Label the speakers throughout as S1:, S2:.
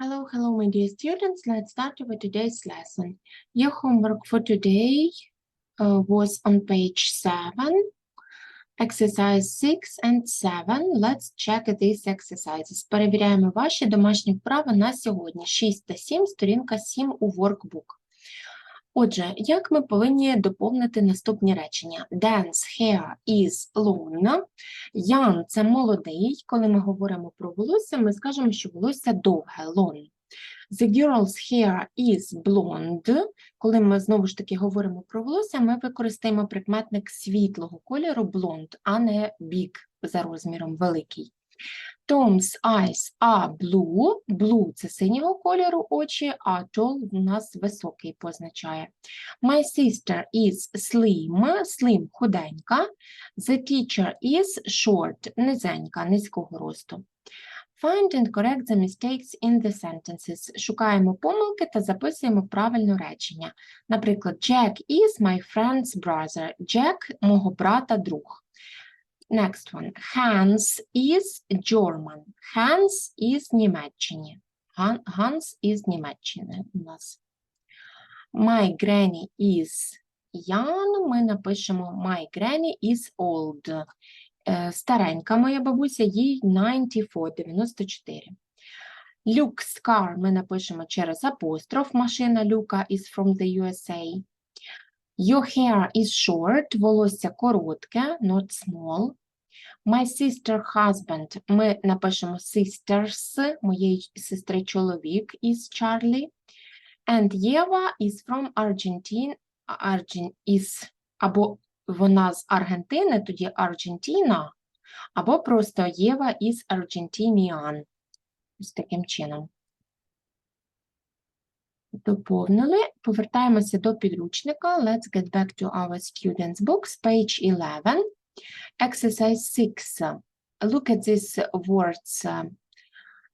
S1: Hello, hello, my dear students. Let's start with today's lesson. Your homework for today uh, was on page 7, exercise 6 and 7. Let's check these exercises. Перевіряємо ваші домашні вправи на сьогодні. 6 та 7, сторінка 7 у workbook. Отже, як ми повинні доповнити наступні речення? Dan's hair is long. Young – це молодий. Коли ми говоримо про волосся, ми скажемо, що волосся довге, long. The girl's hair is blonde. Коли ми знову ж таки говоримо про волосся, ми використаємо прикметник світлого кольору blonde, а не big за розміром великий. Tom's eyes are blue. Blue – це синього кольору очі, а tall у нас високий позначає. My sister is slim. Slim – худенька. The teacher is short. Низенька, низького росту. Find and correct the mistakes in the sentences. Шукаємо помилки та записуємо правильне речення. Наприклад, Jack is my friend's brother. Jack – мого брата друг. Next one. Hans is German. Hans is Німеччині. Han- Hans is Німеччини у нас. My granny is young. Ми напишемо my granny is old. Е, Старенька моя бабуся, їй 94, 94. Luke's car ми напишемо через апостроф. Машина Люка is from the USA. Your hair is short, волосся коротке, not small. My sister husband, ми напишемо sisters, моєї сестри чоловік is Charlie. And Єва is from Argentine, Argin, is, або вона з Аргентини, тоді Аргентина, або просто Єва is Argentinian. Ось таким чином. Доповнили. Повертаємося до підручника. Let's get back to our students' books, page 11. Exercise 6. Look at these words uh,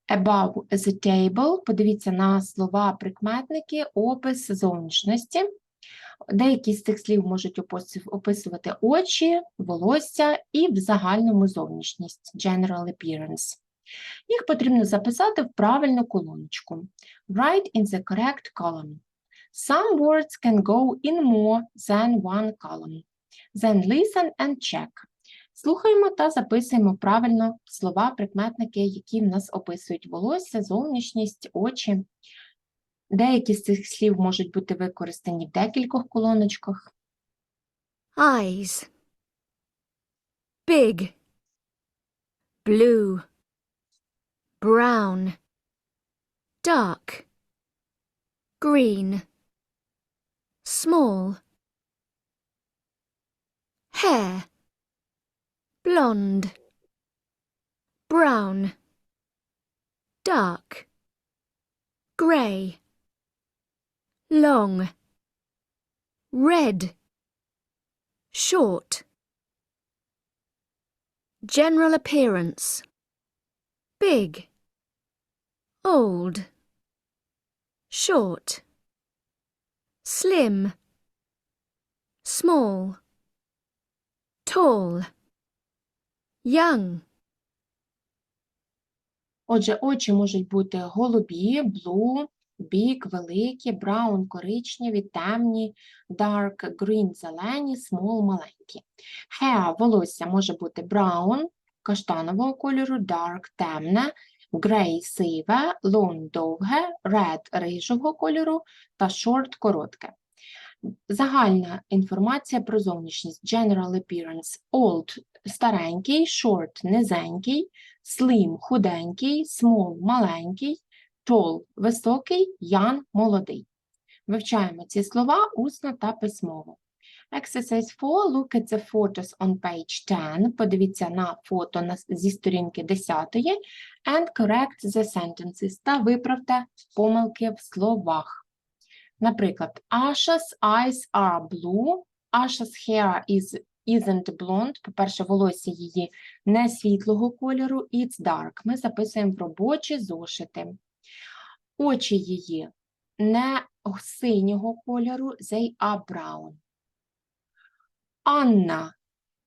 S1: above the table. Подивіться на слова, прикметники, опис зовнішності. Деякі з цих слів можуть описувати очі, волосся і в загальному зовнішність, general appearance. Їх потрібно записати в правильну колоночку. Write in the correct column. Some words can go in more than one column. Then listen and check. Слухаємо та записуємо правильно слова, прикметники, які в нас описують волосся, зовнішність, очі. Деякі з цих слів можуть бути використані в декількох колоночках.
S2: eyes. Big. Blue. Brown. Dark. Green. Small. Hair blonde brown dark grey long red Short. General appearance. Big. Old. Short. Slim. Small. Tall. Young.
S1: Отже, очі можуть бути голубі, blue, big, великі, brown, коричневі, темні, dark, green, зелені, small, маленькі. Hair, волосся може бути brown, каштанового кольору, dark, темне, grey, сиве, long, довге, red, рижого кольору та short, коротке. Загальна інформація про зовнішність, general appearance, old – старенький, short – низенький, slim – худенький, small – маленький, tall – високий, young – молодий. Вивчаємо ці слова усно та письмово. Exercise 4. Look at the photos on page 10. Подивіться на фото зі сторінки 10 and correct the sentences та виправте помилки в словах. Наприклад, Asha's eyes are blue, Asha's hair is, isn't blonde. По-перше, волосся її не світлого кольору, it's dark. Ми записуємо в робочі зошити. Очі її не синього кольору, they are brown. Анна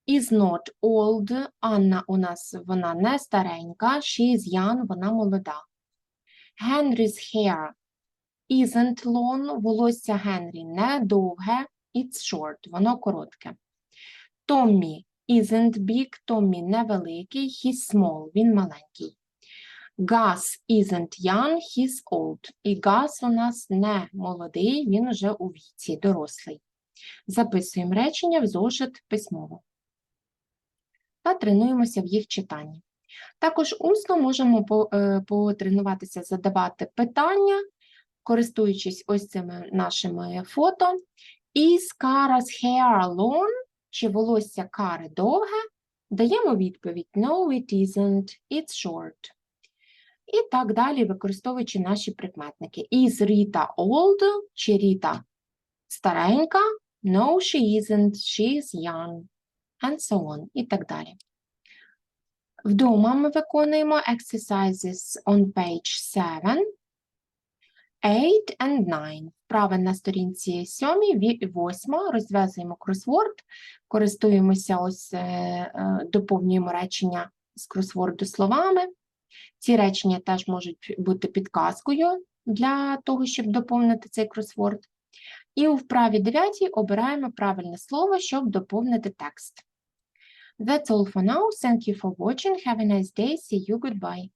S1: is not old. Анна у нас вона не старенька, she is young, вона молода. Henry's hair isn't long. Волосся Генрі не довге. It's short. Воно коротке. Tommy isn't big. Tommy невеликий. He's small. Він маленький. Gus isn't young. He's old. І Gus у нас не молодий. Він уже у віці, дорослий. Записуємо речення в зошит письмово. Та тренуємося в їх читанні. Також усно можемо е, потренуватися задавати питання, користуючись ось цими нашими фото. Is Kara's hair long? Чи волосся Кари довге? Даємо відповідь No, it isn't. It's short. І так далі, використовуючи наші прикметники. Is Rita old? Чи Ріта старенька? No, she isn't. She is young. And so on. І так далі. Вдома ми виконуємо exercises on page 7, 8 and 9. Вправи на сторінці 7, 8. Розв'язуємо кросворд, користуємося ось, е, е, доповнюємо речення з кросворду словами. Ці речення теж можуть бути підказкою для того, щоб доповнити цей кросворд. І у вправі 9 обираємо правильне слово, щоб доповнити текст. That's all for now. Thank you for watching. Have a nice day. See you. Goodbye.